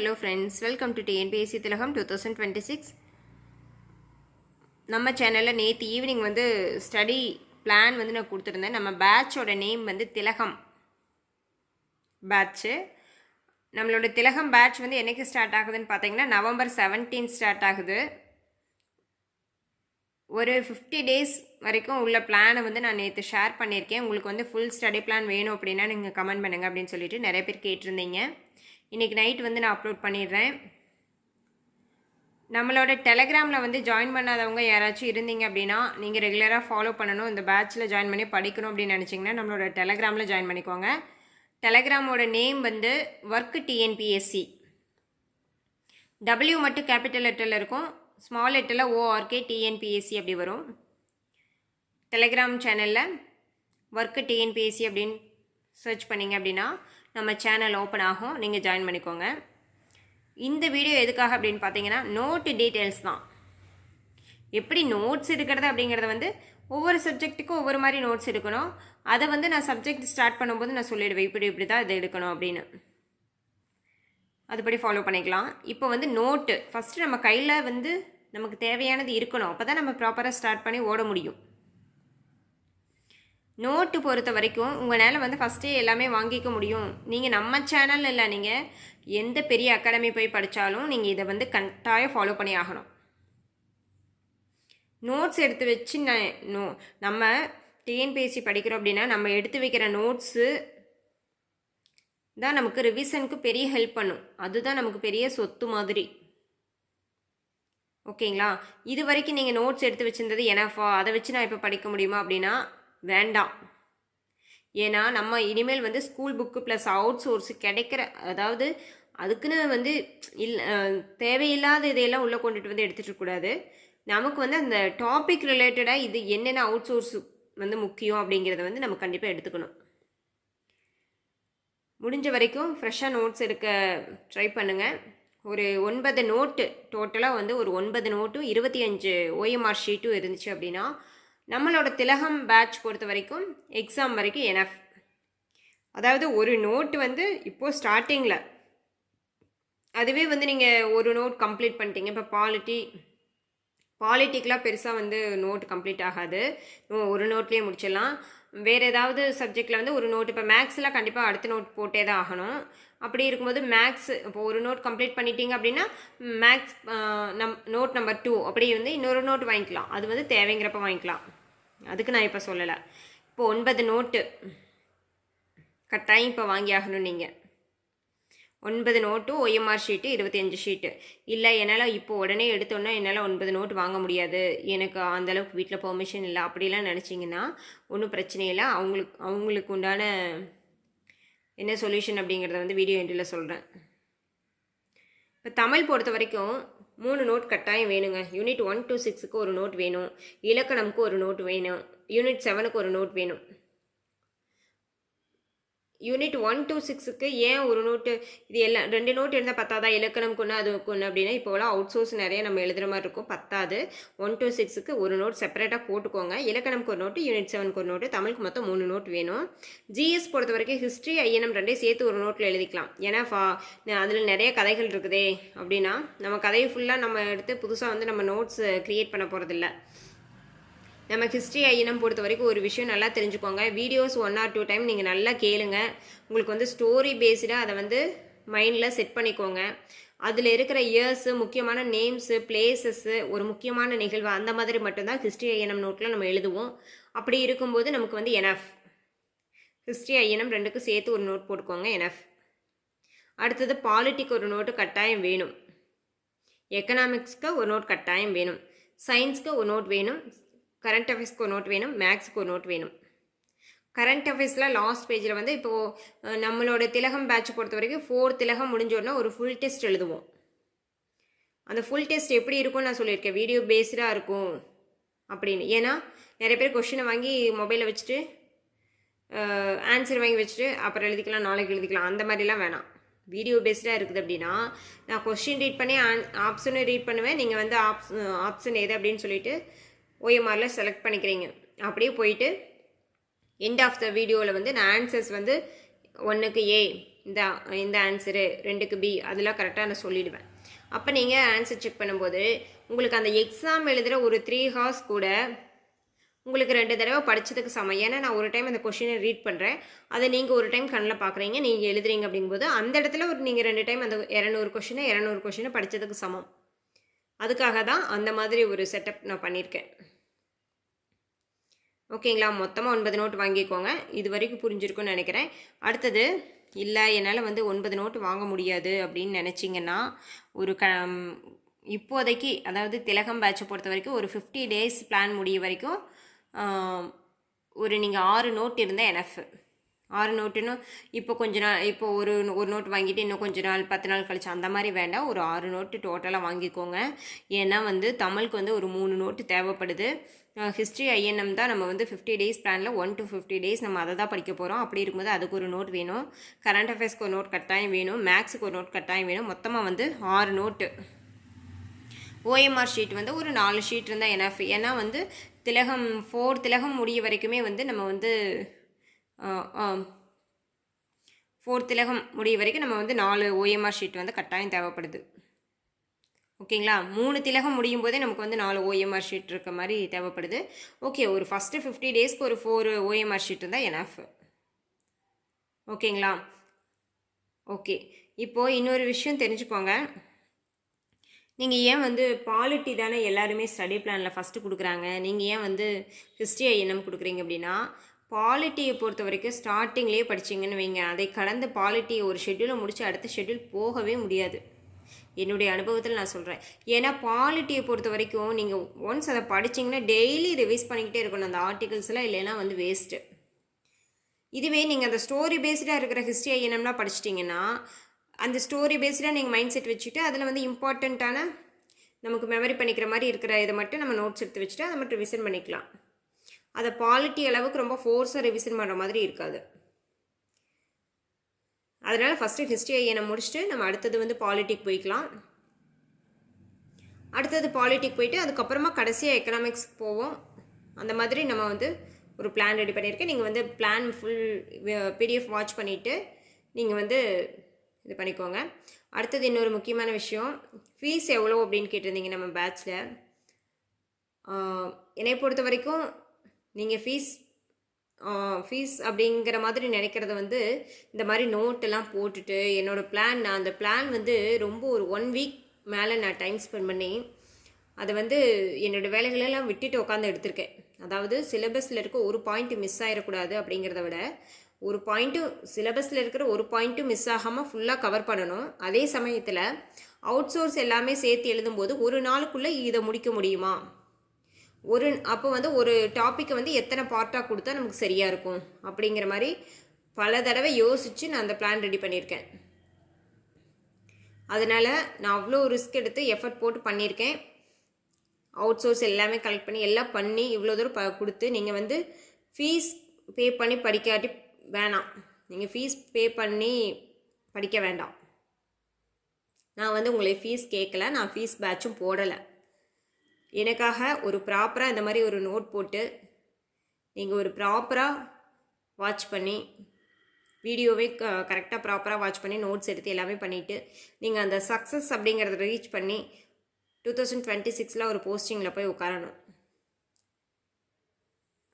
Hello friends welcome to TNPSC Thilagam two thousand twenty six நம்ம சேனலில் நேற்று evening வந்து ஸ்டடி பிளான் வந்து நான் கொடுத்துருந்தேன். நம்ம பேட்சோட நேம் வந்து திலகம். பேட்ச்சு நம்மளோட திலகம் பேட்ச் வந்து என்னைக்கு ஸ்டார்ட் ஆகுதுன்னு பார்த்தீங்கன்னா நவம்பர் 17 ஸ்டார்ட் ஆகுது. ஒரு ஃபிஃப்டி டேஸ் வரைக்கும் உள்ள பிளானை வந்து நான் நேற்று ஷேர் பண்ணியிருக்கேன். உங்களுக்கு வந்து ஃபுல் ஸ்டடி பிளான் வேணும் அப்படின்னா நீங்கள் கமெண்ட் பண்ணுங்க அப்படின்னு சொல்லிட்டு நிறைய பேர் கேட்டிருந்தீங்க. இன்றைக்கி நைட் வந்து நான் அப்லோட் பண்ணிடுறேன். நம்மளோட டெலகிராமில் வந்து ஜாயின் பண்ணாதவங்க யாராச்சும் இருந்தீங்க அப்படின்னா நீங்கள் ரெகுலராக ஃபாலோ பண்ணணும். இந்த பேட்சில் ஜாயின் பண்ணி படிக்கணும் அப்படின்னு நினச்சிங்கன்னா நம்மளோட டெலகிராமில் ஜாயின் பண்ணிக்கோங்க. டெலகிராமோட நேம் வந்து ஒர்க் டிஎன்பிஎஸ்சி டபிள்யூ மட்டும் கேபிட்டல் லெட்டரில் இருக்கும். ஸ்மால் லெட்டரில் ஓஆர்கே டிஎன்பிஎஸ்சி அப்படி வரும். டெலகிராம் சேனலில் ஒர்க்கு டிஎன்பிஎஸ்சி அப்படின்னு சர்ச் பண்ணிங்க அப்படின்னா நம்ம சேனல் ஓப்பன் ஆகும். நீங்கள் ஜாயின் பண்ணிக்கோங்க. இந்த வீடியோ எதுக்காக அப்படின்னு பார்த்தீங்கன்னா நோட்டு டீட்டெயில்ஸ் தான். எப்படி நோட்ஸ் எடுக்கிறது அப்படிங்கிறத வந்து ஒவ்வொரு சப்ஜெக்ட்டுக்கும் ஒவ்வொரு மாதிரி நோட்ஸ் எடுக்கணும். அதை வந்து நான் சப்ஜெக்ட் ஸ்டார்ட் பண்ணும்போது நான் சொல்லிடுவேன். இப்படி இப்படி தான் இதை எடுக்கணும் அப்படின்னு. அதுபடி ஃபாலோ பண்ணிக்கலாம். இப்போ வந்து நோட்டு ஃபஸ்ட்டு நம்ம கையில் வந்து நமக்கு தேவையானது இருக்கணும். அப்போ தான் நம்ம ப்ராப்பராக ஸ்டார்ட் பண்ணி ஓட முடியும். நோட்டு பொறுத்த வரைக்கும் உங்களால் வந்து ஃபஸ்ட்டே எல்லாமே வாங்கிக்க முடியும். நீங்கள் நம்ம சேனல் இல்லை நீங்கள் எந்த பெரிய அகாடமி போய் படித்தாலும் நீங்கள் இதை வந்து கட்டாயம் ஃபாலோ பண்ணி ஆகணும். நோட்ஸ் எடுத்து வச்சு நான் நோ நம்ம டிஎன்பிஎஸ்சி படிக்கிறோம் அப்படின்னா நம்ம எடுத்து வைக்கிற நோட்ஸு தான் நமக்கு ரிவிஷனுக்கு பெரிய ஹெல்ப் பண்ணும். அதுதான் நமக்கு பெரிய சொத்து மாதிரி. ஓகேங்களா இது வரைக்கும் நீங்கள் நோட்ஸ் எடுத்து வச்சுருந்தது எனஃபா அதை வச்சு நான் இப்போ படிக்க முடியுமா அப்படின்னா வேண்டாம். ஏன்னா நம்ம இனிமேல் வந்து school book plus outsource கிடைக்கிற அதாவது அதுக்குன்னு வந்து இல் தேவையில்லாத இதையெல்லாம் உள்ளே கொண்டுட்டு வந்து எடுத்துகிட்டு இருக்கக்கூடாது. நமக்கு வந்து அந்த டாபிக் ரிலேட்டடாக இது என்னென்ன அவுட் சோர்ஸ் வந்து முக்கியம் அப்படிங்கிறத வந்து நம்ம கண்டிப்பாக எடுத்துக்கணும். முடிஞ்ச வரைக்கும் ஃப்ரெஷ்ஷாக நோட்ஸ் எடுக்க ட்ரை பண்ணுங்கள் ஒரு ஒன்பது நோட்டு டோட்டலாக வந்து ஒரு ஒன்பது நோட்டும் இருபத்தி அஞ்சு ஓஎம்ஆர் ஷீட்டும் இருந்துச்சு அப்படின்னா நம்மளோட திலகம் பேட்ச் பொறுத்த வரைக்கும் எக்ஸாம் வரைக்கும் எனஃப் அதாவது ஒரு நோட்டு வந்து இப்போது ஸ்டார்டிங்கில் அதுவே வந்து நீங்கள் ஒரு நோட் கம்ப்ளீட் பண்ணிட்டீங்க. இப்போ பாலிட்டி பாலிட்டிக்கெலாம் பெருசாக வந்து நோட் கம்ப்ளீட் ஆகாது. ஒரு நோட்லேயே முடிச்சிடலாம். வேறு ஏதாவது சப்ஜெக்டில் வந்து ஒரு நோட் இப்போ மேக்ஸில் கண்டிப்பாக அடுத்த நோட் போட்டே தான் ஆகணும். அப்படி இருக்கும்போது மேக்ஸ் இப்போ ஒரு நோட் கம்ப்ளீட் பண்ணிட்டீங்க அப்படின்னா மேக்ஸ் நம் நோட் நம்பர் டூ அப்படி வந்து இன்னொரு நோட் வாங்கிக்கலாம். அது வந்து தேவைங்கிறப்ப வாங்கிக்கலாம். அதுக்கு நான் இப்போ சொல்லலை. இப்போ ஒன்பது நோட்டு. கட்டாயம் இப்போ வாங்கி ஆகணும் நீங்கள் ஒன்பது நோட்டு ஒய்எம்ஆர் ஷீட்டு இருபத்தஞ்சு ஷீட்டு இல்லை என்னால் இப்போ உடனே எடுத்தோன்னா என்னால் ஒன்பது நோட்டு வாங்க முடியாது. எனக்கு அந்தளவுக்கு வீட்டில் பெர்மிஷன் இல்லை. அப்படிலாம் நினச்சிங்கன்னா ஒன்றும் பிரச்சனை இல்லை. அவங்களுக்கு அவங்களுக்கு உண்டான என்ன சொல்யூஷன் அப்படிங்கிறத வந்து வீடியோ எண்டில் சொல்கிறேன் இப்போ தமிழ் பொறுத்த வரைக்கும் மூணு நோட் கட்டாயம் வேணுங்க. யூனிட் ஒன் டூ சிக்ஸுக்கு ஒரு நோட் வேணும். இலக்கணமுக்கு ஒரு நோட் வேணும். யூனிட் செவனுக்கு ஒரு நோட் வேணும். யூனிட் ஒன் டூ சிக்ஸுக்கு ஏன் ஒரு நோட்டு இது எல்லாம் ரெண்டு நோட் இருந்தால் பத்தாதா? இலக்கணம் கொண்டு அது கொண்டு அப்படின்னா இப்போலாம் அவுட் சோர்ஸ் நிறைய நம்ம எழுதுகிற மாதிரி இருக்கும். பத்தாது. ஒன் டூ சிக்ஸுக்கு ஒரு நோட் செப்பரேட்டாக போட்டுக்கோங்க. இலக்கணம்க்கு ஒரு நோட்டு யூனிட் செவனுக்கு ஒரு நோட்டு தமிழுக்கு மொத்தம் மூணு நோட் வேணும். ஜிஎஸ் பொறுத்த வரைக்கும் ஹிஸ்ட்ரி ஐஎன்எம் ரெண்டையும் சேர்த்து ஒரு நோட்டில் எழுதிக்கலாம். ஏன்னா ஃபா அதில் நிறைய கதைகள் இருக்குதே அப்படின்னா நம்ம கதையை ஃபுல்லாக நம்ம எடுத்து புதுசாக வந்து நம்ம நோட்ஸ் க்ரியேட் பண்ண போகிறதில்ல நம்ம ஹிஸ்ட்ரி ஐயனம் பொறுத்த வரைக்கும் ஒரு விஷயம் நல்லா தெரிஞ்சுக்கோங்க. Videos one or two time நீங்கள் நல்லா கேளுங்க. உங்களுக்கு வந்து ஸ்டோரி பேஸ்டாக அதை வந்து மைண்டில் செட் பண்ணிக்கோங்க. அதில் இருக்கிற இயர்ஸு முக்கியமான நேம்ஸு பிளேசஸ்ஸு ஒரு முக்கியமான நிகழ்வு அந்த மாதிரி மட்டும்தான் ஹிஸ்ட்ரி ஐயனம் நோட்டில் நம்ம எழுதுவோம். அப்படி இருக்கும்போது நமக்கு வந்து எனஃப் ஹிஸ்ட்ரி ஐயனம் ரெண்டுக்கும் சேர்த்து ஒரு நோட் போட்டுக்கோங்க எனஃப் அடுத்தது பாலிட்டிக் ஒரு நோட்டு கட்டாயம் வேணும். எக்கனாமிக்ஸ்க்கு ஒரு நோட் கட்டாயம் வேணும். சயின்ஸ்க்கு ஒரு நோட் வேணும். கரண்ட் அஃபேர்ஸ்க்கு ஒரு நோட் வேணும் மேக்ஸுக்கு ஒரு நோட் வேணும். கரண்ட் அஃபேர்ஸில் லாஸ்ட் பேஜில் வந்து இப்போது நம்மளோட திலகம் பேட்ச் பொறுத்த வரைக்கும் ஃபோர் திலகம் முடிஞ்சோடனே ஒரு ஃபுல் டெஸ்ட் எழுதுவோம். அந்த ஃபுல் டெஸ்ட் எப்படி இருக்கும்னு நான் சொல்லியிருக்கேன். வீடியோ பேஸ்டாக இருக்கும் அப்படின்னு. ஏன்னா நிறைய பேர் கொஷினை வாங்கி மொபைலில் வச்சுட்டு ஆன்சர் வாங்கி வச்சுட்டு அப்புறம் எழுதிக்கலாம் நாளைக்கு எழுதிக்கலாம். அந்த மாதிரிலாம் வேணாம். வீடியோ பேஸ்டாக இருக்குது அப்படின்னா நான் கொஷின் ரீட் பண்ணி ஆன் ஆப்ஷனும் ரீட் பண்ணுவேன். நீங்கள் வந்து ஆப்ஸ் ஆப்ஷன் எது அப்படின்னு சொல்லிட்டு ஓஎம்ஆரில் செலக்ட் பண்ணிக்கிறீங்க. அப்படியே போயிட்டு எண்ட் ஆஃப் த வீடியோவில் வந்து நான் ஆன்சர்ஸ் வந்து ஒன்றுக்கு ஏ இந்த இந்த ஆன்சரு ரெண்டுக்கு பி அதெல்லாம் கரெக்டாக நான் சொல்லிவிடுவேன் அப்போ நீங்கள் ஆன்சர் செக் பண்ணும்போது உங்களுக்கு அந்த எக்ஸாம் எழுதுகிற ஒரு த்ரீ ஹார்ஸ் கூட உங்களுக்கு ரெண்டு தடவை படித்ததுக்கு சமம். ஏன்னா நான் ஒரு டைம் அந்த கொஷினை ரீட் பண்ணுறேன் அதை நீங்கள் ஒரு டைம் கண்ணில் பார்க்குறீங்க நீங்கள் எழுதுறீங்க அப்படிங்கும்போது அந்த இடத்துல ஒரு நீங்கள் ரெண்டு டைம் அந்த இரநூறு கொஷினை இரநூறு கொஷினை படித்ததுக்கு சமம். அதுக்காக தான் அந்த மாதிரி ஒரு செட்டப் நான் பண்ணியிருக்கேன். ஓகேங்களா? மொத்தமாக ஒன்பது நோட் வாங்கிக்கோங்க. இது வரைக்கும் புரிஞ்சிருக்கும்னு நினைக்கிறேன். அடுத்தது இல்லை என்னால் வந்து ஒன்பது நோட்டு வாங்க முடியாது அப்படின்னு நினச்சிங்கன்னா ஒரு க இப்போதைக்கு அதாவது திலகம் பேட்சை பொறுத்த வரைக்கும் ஒரு ஃபிஃப்டி டேஸ் பிளான் முடிய வரைக்கும் ஒரு நீங்கள் ஆறு நோட் இருந்தால் எனஃப் ஆறு நோட்டுன்னு இப்போ கொஞ்ச நாள் இப்போ ஒரு ஒரு நோட் வாங்கிட்டு இன்னும் கொஞ்ச நாள் பத்து நாள் கழிச்சு அந்த மாதிரி வேண்டாம். ஒரு ஆறு நோட்டு டோட்டலாக வாங்கிக்கோங்க. ஏன்னா வந்து தமிழுக்கு வந்து ஒரு மூணு நோட்டு தேவைப்படுது. ஹிஸ்ட்ரி ஐஎன்எம் தான் நம்ம வந்து ஃபிஃப்டி டேஸ் பிளானில் ஒன் டு ஃபிஃப்டி டேஸ் நம்ம அதை தான் படிக்க போகிறோம் அப்படி இருக்கும்போது அதுக்கு ஒரு நோட் வேணும். கரண்ட் அஃபேர்ஸ்க்கு ஒரு நோட் கட்டாயம் வேணும். மேக்ஸுக்கு ஒரு நோட் கட்டாயம் வேணும். மொத்தமாக வந்து ஆறு நோட்டு ஓஎம்ஆர் ஷீட் வந்து ஒரு நாலு ஷீட் இருந்தால் என்ன ஏன்னா வந்து திலகம் ஃபோர் திலகம் முடிய வரைக்குமே வந்து நம்ம வந்து ஃபோர் திலகம் முடிய வரைக்கும் நம்ம வந்து நாலு ஓஎம்ஆர் ஷீட் வந்து கட்டாயம் தேவைப்படுது. ஓகேங்களா? மூணு திலகம் முடியும் போதே நமக்கு வந்து நாலு ஓஎம்ஆர் ஷீட் இருக்க மாதிரி தேவைப்படுது. ஓகே ஒரு ஃபஸ்ட்டு ஃபிஃப்டி டேஸ்க்கு ஒரு ஃபோர் ஓஎம்ஆர் ஷீட் இருந்தால் எனஃப் ஓகேங்களா? ஓகே இப்போது இன்னொரு விஷயம் தெரிஞ்சுக்கோங்க. நீங்கள் ஏன் வந்து பாலிட்டி தானே எல்லாருமே ஸ்டடி பிளானில் ஃபஸ்ட்டு கொடுக்குறாங்க? நீங்கள் ஏன் வந்து ஹிஸ்ட்ரி ஐஎன்எம் கொடுக்குறீங்க அப்படின்னா பாலிட்டியை பொறுத்த வரைக்கும் ஸ்டார்டிங்லேயே படிச்சீங்கன்னு வைங்க. அதை கடந்து பாலிட்டியை ஒரு ஷெட்யூலை முடித்து அடுத்த ஷெட்யூல் போகவே முடியாது. என்னுடைய அனுபவத்தில் நான் சொல்கிறேன் ஏன்னா பாலிட்டியை பொறுத்த வரைக்கும் நீங்கள் ஒன்ஸ் அதை படிச்சிங்கன்னா டெய்லி ரிவைஸ் பண்ணிக்கிட்டே இருக்கணும். அந்த ஆர்டிகல்ஸ்லாம் இல்லைன்னா வந்து வேஸ்ட்டு இதுவே நீங்கள் அந்த ஸ்டோரி பேஸ்டாக இருக்கிற ஹிஸ்ட்ரி ஐஎன்எம்லாம் படிச்சிட்டிங்கன்னா அந்த ஸ்டோரி பேஸ்டாக நீங்கள் மைண்ட் செட் வச்சுட்டு அதில் வந்து இம்பார்ட்டண்ட்டான நமக்கு மெமரி பண்ணிக்கிற மாதிரி இருக்கிற இதை மட்டும் நம்ம நோட்ஸ் எடுத்து வச்சுட்டு அதை மட்டும் ரிவிசன் பண்ணிக்கலாம். அதை பாலிட்டி அளவுக்கு ரொம்ப ஃபோர்ஸாக ரிவிசன் பண்ணுற மாதிரி இருக்காது. அதனால் ஃபஸ்ட்டு ஹிஸ்ட்ரி ஐஎனை முடிச்சுட்டு நம்ம அடுத்தது வந்து பாலிட்டிக் போய்க்கலாம். அடுத்தது பாலிட்டிக் போயிட்டு அதுக்கப்புறமா கடைசியாக எக்கனாமிக்ஸ் போவோம். அந்த மாதிரி நம்ம வந்து ஒரு பிளான் ரெடி பண்ணியிருக்கேன் நீங்கள் வந்து பிளான் ஃபுல் பிடிஎஃப் வாட்ச் பண்ணிவிட்டு நீங்கள் வந்து இது பண்ணிக்கோங்க. அடுத்தது இன்னொரு முக்கியமான விஷயம் ஃபீஸ் எவ்வளோ அப்படின்னு கேட்டிருந்தீங்க நம்ம பேட்ச்சில் என்னை பொறுத்த வரைக்கும் நீங்கள் ஃபீஸ் ஃபீஸ் அப்படிங்கிற மாதிரி நினைக்கிறத வந்து இந்த மாதிரி நோட்டெல்லாம் போட்டுட்டு என்னோடய பிளான் நான் அந்த பிளான் வந்து ரொம்ப ஒரு ஒன் வீக் மேலே நான் டைம் ஸ்பெண்ட் பண்ணி அதை வந்து என்னோடய வேலைகளெல்லாம் விட்டுட்டு உட்காந்து எடுத்திருக்கேன். அதாவது சிலபஸில் இருக்க ஒரு பாயிண்ட் மிஸ் ஆகிடக்கூடாது அப்படிங்கிறத விட ஒரு பாயிண்ட்டும் சிலபஸில் இருக்கிற ஒரு பாயிண்ட்டும் மிஸ் ஆகாமல் ஃபுல்லாக கவர் பண்ணணும். அதே சமயத்தில் அவுட் சோர்ஸ் எல்லாமே சேர்த்து எழுதும்போது ஒரு நாளுக்குள்ளே இதை முடிக்க முடியுமா? ஒரு அப்போ வந்து ஒரு டாப்பிக்கை வந்து எத்தனை பார்ட்டாக கொடுத்தா நமக்கு சரியாக இருக்கும்? அப்படிங்கிற மாதிரி பல தடவை யோசித்து நான் அந்த பிளான் ரெடி பண்ணியிருக்கேன். அதனால் நான் அவ்வளோ ரிஸ்க் எடுத்து எஃபர்ட் போட்டு பண்ணியிருக்கேன். அவுட் சோர்ஸ் எல்லாமே கலெக்ட் பண்ணி எல்லாம் பண்ணி இவ்வளோ தூரம் ப கொடுத்து நீங்கள் வந்து ஃபீஸ் பே பண்ணி படிக்காட்டி வேணாம். நீங்கள் ஃபீஸ் பே பண்ணி படிக்க வேண்டாம். நான் வந்து உங்களை ஃபீஸ் கேட்கல நான் ஃபீஸ் பேட்சும் போடலை. எனக்காக ஒரு ப்ராப்பராக இந்த மாதிரி ஒரு நோட் போட்டு நீங்கள் ஒரு ப்ராப்பராக வாட்ச் பண்ணி வீடியோவே க கரெக்டாக ப்ராப்பராக வாட்ச் பண்ணி நோட்ஸ் எடுத்து எல்லாமே பண்ணிவிட்டு நீங்கள் அந்த சக்ஸஸ் அப்படிங்கிறத ரீச் பண்ணி டூ தௌசண்ட் டுவெண்ட்டி சிக்ஸில் ஒரு போஸ்டிங்கில் போய் உட்காரணும்.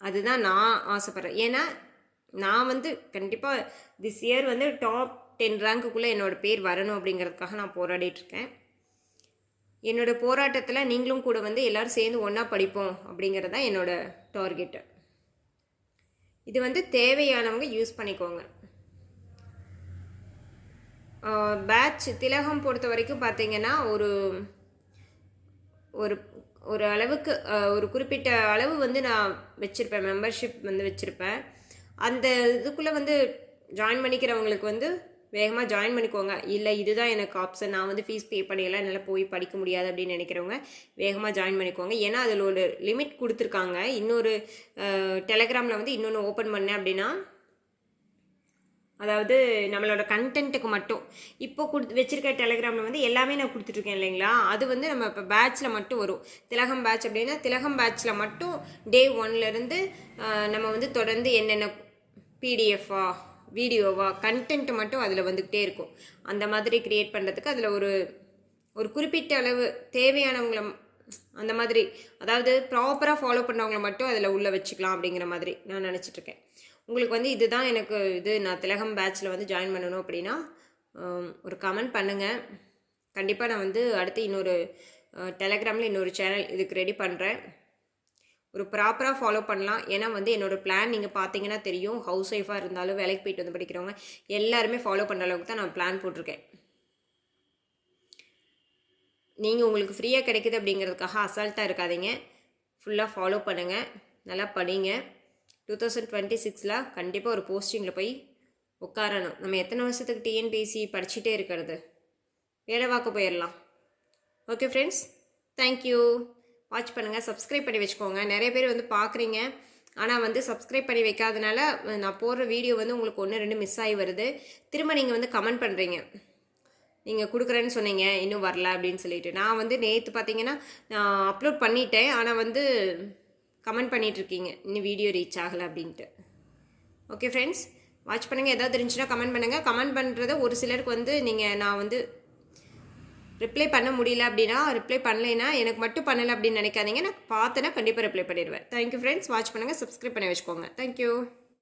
அதுதான் நான் ஆசைப்பட்றேன். ஏன்னா நான் வந்து கண்டிப்பாக திஸ் இயர் வந்து டாப் டென் ரேங்க்குள்ளே என்னோடய பேர் வரணும் அப்படிங்கிறதுக்காக நான் போராடிட்டுருக்கேன் என்னோடய போராட்டத்தில் நீங்களும் கூட வந்து எல்லோரும் சேர்ந்து ஒன்றா படிப்போம் அப்படிங்கிறது தான் என்னோடய டார்கெட்டு. இது வந்து தேவையானவங்க யூஸ் பண்ணிக்கோங்க. பேட்ச் திலகம் பொறுத்த வரைக்கும் பார்த்தீங்கன்னா ஒரு ஒரு ஒரு அளவுக்கு ஒரு குறிப்பிட்ட அளவு வந்து நான் வச்சுருப்பேன் மெம்பர்ஷிப் வந்து வச்சுருப்பேன். அந்த இதுக்குள்ளே வந்து ஜாயின் பண்ணிக்கிறவங்களுக்கு வந்து வேகமாக ஜாயின் பண்ணிக்கோங்க. இல்லை இதுதான் எனக்கு ஆப்ஷன் நான் வந்து ஃபீஸ் பே பண்ணியெல்லாம் என்னால் போய் படிக்க முடியாது அப்படின்னு நினைக்கிறவங்க வேகமாக ஜாயின் பண்ணிக்கோங்க. ஏன்னா அதில் ஒரு லிமிட் கொடுத்துருக்காங்க. இன்னொரு டெலகிராமில் வந்து இன்னொன்று ஓப்பன் பண்ணேன் அப்படின்னா அதாவது நம்மளோட கண்டென்ட்டுக்கு மட்டும். இப்போ கொடுத்து வச்சிருக்க டெலிகிராமில் வந்து எல்லாமே நான் கொடுத்துட்ருக்கேன் இல்லைங்களா? அது வந்து நம்ம இப்போ பேட்ச்சில் மட்டும் வரும். திலகம் பேட்ச் அப்படின்னா திலகம் பேட்ச்சில் மட்டும் டே ஒன்லேருந்து நம்ம வந்து தொடர்ந்து என்னென்ன பிடிஎஃபா வீடியோவா கண்டென்ட் மட்டும் அதில் வந்துக்கிட்டே இருக்கும். அந்த மாதிரி க்ரியேட் பண்ணுறதுக்கு அதில் ஒரு ஒரு குறிப்பிட்ட அளவு தேவையானவங்களை அந்த மாதிரி அதாவது ப்ராப்பராக ஃபாலோ பண்ணவங்கள மட்டும் அதில் உள்ளே வச்சுக்கலாம் அப்படிங்கிற மாதிரி நான் நினச்சிட்ருக்கேன் உங்களுக்கு வந்து இதுதான் எனக்கு இது நான் திலகம் பேட்ச்சில் வந்து ஜாயின் பண்ணணும் அப்படின்னா ஒரு கமெண்ட் பண்ணுங்கள் கண்டிப்பாக நான் வந்து அடுத்து இன்னொரு டெலகிராமில் இன்னொரு சேனல் இதுக்கு ரெடி பண்ணுறேன் ஒரு ப்ராப்பராக ஃபாலோ பண்ணலாம். ஏன்னா வந்து என்னோடய பிளான் நீங்கள் பார்த்தீங்கன்னா தெரியும். ஹவுஸ் ஒய்ஃபாக இருந்தாலும் வேலைக்கு போயிட்டு வந்து படிக்கிறவங்க எல்லாருமே ஃபாலோ பண்ணுற அளவுக்கு தான் நான் பிளான் போட்டிருக்கேன். நீங்கள் உங்களுக்கு ஃப்ரீயாக கிடைக்குது அப்படிங்கிறதுக்காக அசால்ட்டாக இருக்காதீங்க. ஃபுல்லாக ஃபாலோ பண்ணுங்கள் நல்லா படிங்க. டூ தௌசண்ட் டுவெண்ட்டி சிக்ஸில் கண்டிப்பாக ஒரு போஸ்டிங்கில் போய் உட்காரணும். நம்ம எத்தனை வருஷத்துக்கு டிஎன்பிஎஸ்சி படிச்சுட்டே இருக்கிறது? வேலை பார்க்க போயிடலாம். Okay friends thank you watch பண்ணுங்கள் சப்ஸ்கிரைப் பண்ணி வச்சுக்கோங்க. நிறைய பேர் வந்து பார்க்குறீங்க. ஆனால் வந்து சப்ஸ்கிரைப் பண்ணி வைக்காதனால நான் போடுற வீடியோ வந்து உங்களுக்கு ஒன்று ரெண்டு மிஸ் ஆகி வருது. திரும்ப நீங்கள் வந்து கமெண்ட் பண்ணுறீங்க நீங்கள் கொடுக்குறேன்னு சொன்னீங்க இன்னும் வரல அப்படின்னு சொல்லிட்டு. நான் வந்து நேற்று பார்த்தீங்கன்னா நான் அப்லோட் பண்ணிட்டேன். ஆனால் வந்து கமெண்ட் பண்ணிகிட்ருக்கீங்க இன்னும் வீடியோ ரீச் ஆகலை அப்படின்ட்டு. ஓகே ஃப்ரெண்ட்ஸ் வாட்ச் பண்ணுங்கள் ஏதாவது இருந்துச்சுன்னா கமெண்ட் பண்ணுங்கள் கமெண்ட் பண்ணுறத ஒரு சிலருக்கு வந்து நீங்கள் நான் வந்து ரிப்ளை பண்ண முடியல அப்படின்னா ரிப்ளை பண்ணலைன்னா எனக்கு மட்டும் பண்ணலை அப்படின்னு நினைக்காதீங்க. நான் பார்த்தேன்னா கண்டிப்பாக ரிப்ளை பண்ணிடுவேன். தேங்க்யூ ஃப்ரெண்ட்ஸ் வாட்ச் பண்ணுங்கள் சப்ஸ்கிரைப் பண்ணி வச்சுக்கோங்க. Thank you